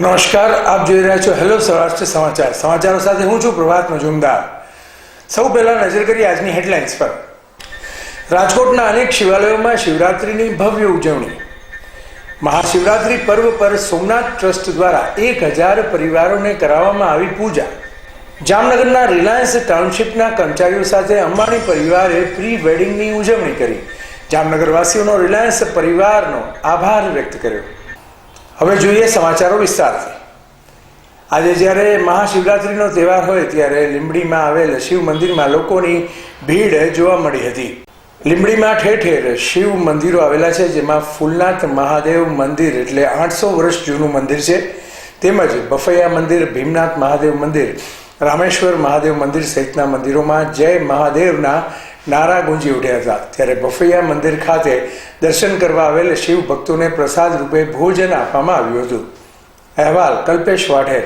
નમસ્કાર, આપ જોઈ રહ્યા છો હેલો સૌરાષ્ટ્ર સમાચાર. સમાચારો સાથે હું છું પ્રભાત મજુમદાર. સૌ પહેલા નજર કરી આજની હેડલાઇન્સ પર. રાજકોટના અનેક શિવાલયોમાં શિવરાત્રિની ભવ્ય ઉજવણી. મહાશિવરાત્રિ પર્વ પર સોમનાથ ટ્રસ્ટ દ્વારા એક હજાર પરિવારોને કરાવવામાં આવી પૂજા. જામનગરના રિલાયન્સ ટાઉનશીપના કર્મચારીઓ સાથે અંબાણી પરિવારે પ્રી વેડિંગની ઉજવણી કરી. જામનગરવાસીઓનો રિલાયન્સ પરિવારનો આભાર વ્યક્ત કર્યો. હવે જોઈએ સમાચારો વિસ્તારથી. આજે જ્યારે મહાશિવરાત્રિનો તહેવાર હોય ત્યારે લીંબડીમાં આવેલ શિવ મંદિરમાં લોકોની ભીડ જોવા મળી હતી. લીંબડીમાં ઠેર ઠેર શિવ મંદિરો આવેલા છે, જેમાં ફૂલનાથ મહાદેવ મંદિર એટલે આઠસો વર્ષ જૂનું મંદિર છે. તેમજ બફૈયા મંદિર, ભીમનાથ મહાદેવ મંદિર, રામેશ્વર મહાદેવ મંદિર સહિતના મંદિરોમાં જય મહાદેવના નારા ગુંજી ઉઠ્યા હતા. ત્યારે બફૈયા મંદિર ખાતે દર્શન કરવા આવેલ શિવ ભક્તોને પ્રસાદ રૂપે ભોજન આપવામાં આવ્યું હતું. અહેવાલ કલ્પેશ વાઢેર.